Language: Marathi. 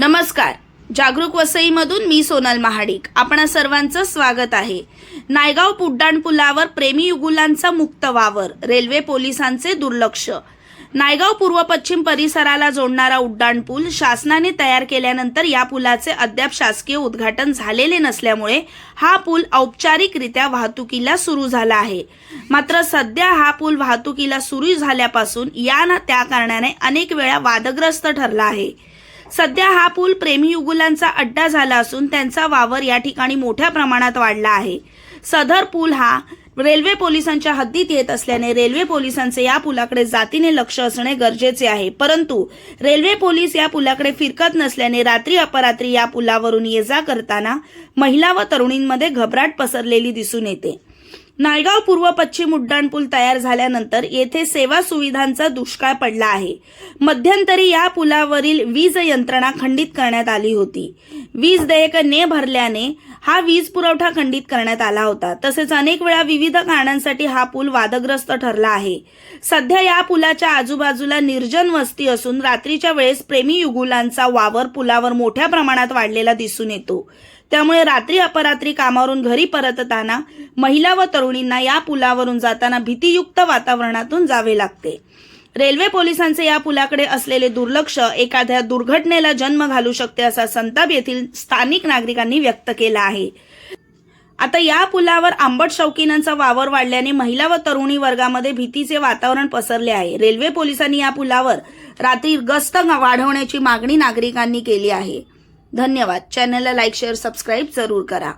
नमस्कार. जागरूक वसईमधून मी सोनल महाडिक. आपणा सर्वांचं स्वागत आहे. नायगाव पुड्डाण पुलावर प्रेमी युगुलांचा मुक्त वावर रेल्वे पोलिसांचे दुर्लक्ष. नायगाव पूर्व पश्चिम परिसराला जोडणारा उड्डाण पूल शासनाने तयार केल्यानंतर या पुलाचे अद्याप शासकीय उद्घाटन झालेले नसल्यामुळे हा पूल औपचारिकरित्या वाहतुकीला सुरू झाला आहे. मात्र सध्या हा पूल वाहतुकीला सुरू झाल्यापासून या ना त्या कारणाने अनेक वेळा वादग्रस्त ठरला आहे. सध्या हा पूल प्रेमी युगुलांचा अड्डा झाला असून त्यांचा वावर या ठिकाणी मोठ्या प्रमाणात वाढला आहे. सदर पूल हा रेल्वे पोलिसांच्या हद्दीत येत असल्याने रेल्वे पोलिसांचे या पुलाकडे जातीने लक्ष असणे गरजेचे आहे. परंतु रेल्वे पोलीस या पुलाकडे फिरकत नसल्याने रात्री अपरात्री या पुलावरून ये जा करताना महिला व तरुणींमध्ये घबराट पसरलेली दिसून येते. नायगाव पूर्व पश्चिम उड्डाणपूल तयार झाल्यानंतर येथे सेवा सुविधांचा दुष्काळ पडला आहे. मध्यंतरी या पुलावरील वीज यंत्रणा खंडित करण्यात आली होती. वीज देयक ने भरल्याने हा वीज पुरवठा खंडित करण्यात आला होता. तसेच अनेक वेळा विविध कारणांसाठी हा पूल वादग्रस्त ठरला आहे. सध्या या पुलाच्या आजूबाजूला निर्जन वस्ती असून रात्रीच्या वेळेस प्रेमी युगुलांचा वावर पुलावर मोठ्या प्रमाणात वाढलेला दिसून येतो. त्यामुळे रात्री अपरात्री कामावरून घरी परतताना महिला व तरुणींना या पुलावरून जाताना भीतीयुक्त वातावरणातून जावे लागते. रेल्वे पोलिसांचे या पुलाकडे असलेले दुर्लक्ष एखाद्या दुर्घटनेला जन्म घालू शकते असा संताप येथील स्थानिक नागरिकांनी व्यक्त केला आहे. आता या पुलावर आंबट शौकीनांचा वावर वाढल्याने महिला व तरुणी वर्गामध्ये भीतीचे वातावरण पसरले आहे. रेल्वे पोलिसांनी या पुलावर रात्री गस्त वाढवण्याची मागणी नागरिकांनी केली आहे. धन्यवाद. चॅनलला लाईक शेअर सबस्क्राईब जरूर करा.